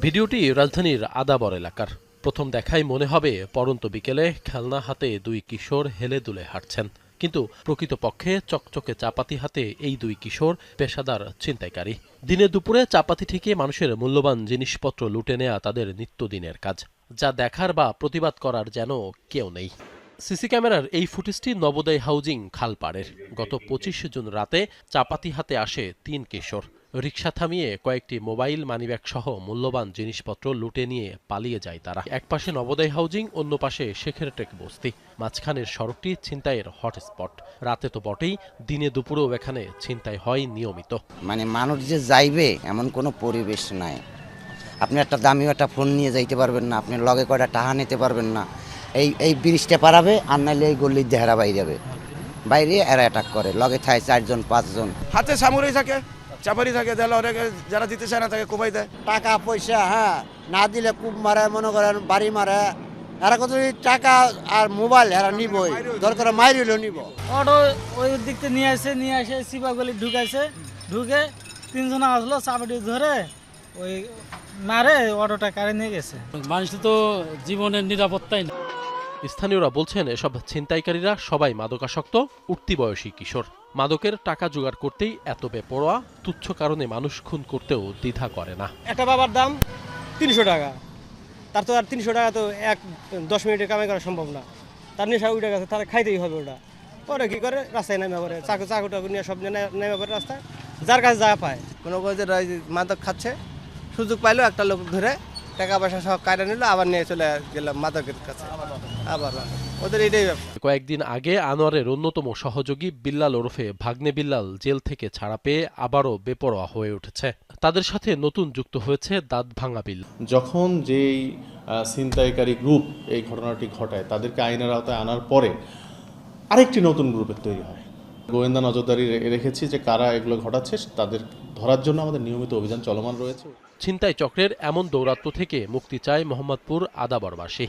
ভিডিওটি রাজধানীর আদাবর এলাকার। প্রথম দেখায় মনে হবে, পরন্ত বিকেলে খেলনা হাতে দুই কিশোর হেলে দুলে হাঁটছেন। কিন্তু প্রকৃতপক্ষে চকচকে চাপাতি হাতে এই দুই কিশোর পেশাদার ছিনতাইকারী। দিনে দুপুরে চাপাতি থেকে মানুষের মূল্যবান জিনিসপত্র লুটে নেয়া তাদের নিত্যদিনের কাজ। যা দেখার বা প্রতিবাদ করার যেন কেউ নেই। সিসি ক্যামেরার এই ফুটেজটি নবোদয় হাউজিং খালপাড়ের। গত পঁচিশ জুন রাতে চাপাতি হাতে আসে তিন কিশোর। রিক্সা থামিয়ে কয়েকটি মোবাইল মানিব্যাগ সহ মূল্যবান জিনিসপত্র লুটে নিয়ে পালিয়ে যায় তারা। এক একপাশে নবোদয় হাউজিং অন্য পাশে শেখের টেক বস্তি। মাঝখানের সড়কটি ছিনতাইয়ের হটস্পট। রাতে তো বটেই দিনে দুপুরেও এখানে ছিনতাই হয় নিয়মিত। মানে মানুষ যে যাইবে এমন কোনো পরিবেশ নাই। আপনি একটা দামি একটা ফোন নিয়ে যাইতে পারবেন না আপনি লগে কয়টা টাহা নিতে পারবেন না। এই এই ব্রিজটা পারাবে আর নাইলে এই গল্লির দেহারা বাইরে যাবে। বাইরে এরা অ্যাটাক করে লগে থায় চারজন পাঁচজন। হাতে সামুরাই থাকে। চাপারি থাকে তাহলে অনেকে যারা দিতে চায় না তাকে কোপাই দেয়। টাকা পয়সা হ্যাঁ না দিলে কূপ মারে মনে করেন বাড়ি মারে এরা কত টাকা আর মোবাইল এরা নিবই দরকার মাইরিলেও নিব। অটো ওই দিক থেকে নিয়ে আসে নিয়ে আসে সিপাগলি ঢুকাইছে ঢুকে তিনজন আসলো চাপাটি ধরে ওই মারে অটোটা কারে নিয়ে গেছে। মানুষ তো জীবনের নিরাপত্তাই না। স্থানীয়রা বলছেন এসব ছিনতাইকারীরা সবাই মাদকাসক্ত উঠতি বয়সী কিশোর। মাদকের টাকা জোগাড় করতেই এত বেপরোয়া তুচ্ছ কারণে মানুষ খুন করতেও দ্বিধা করে না। একটা বাবার দাম তিনশো টাকা। তার তো আর তিনশো টাকা তো এক দশ মিনিটে কামাই করা সম্ভব না। তার নেশা উঠে গেছে তার খাইতেই হবে ওটা। পরে কি করে? রাস্তায় নেমে পড়ে। চাকু চাকু টাকু নিয়ে সব নেমে পড়ে রাস্তায়। যার কাছে যা পায়। মনে কোনো যে মাদক খাচ্ছে সুযোগ পাইলেও একটা লোক ধরে টাকা পয়সা সব কায়রা নিল আবার নিয়ে চলে গেলাম মাদকের কাছে। আবার ওদের এটাই ব্যবসা কয়েকদিন আগে আনোয়ারের অন্যতম সহযোগী বিল্লাল ওরফে ভাগ্নে বিল্লাল জেল থেকে ছাড়া পেয়ে আবারও বেপরোয়া হয়ে উঠেছে। তাদের সাথে নতুন যুক্ত হয়েছে দাঁত ভাঙা বিল যখন যেই ছিনতাইকারী গ্রুপ এই ঘটনাটি ঘটায় তাদেরকে আইনের আওতায় আনার পরে আরেকটি নতুন গ্রুপের তৈরি হয়। গোয়েন্দা নজরদারি রে- রেখেছি যে কারা এগুলো ঘটাচ্ছে তাদের ধরার জন্য আমাদের নিয়মিত অভিযান চলমান রয়েছে। ছিনতাই চক্রের এমন দৌরাত্ম্য থেকে মুক্তি চায় মোহাম্মদপুর আদাবরবাসী।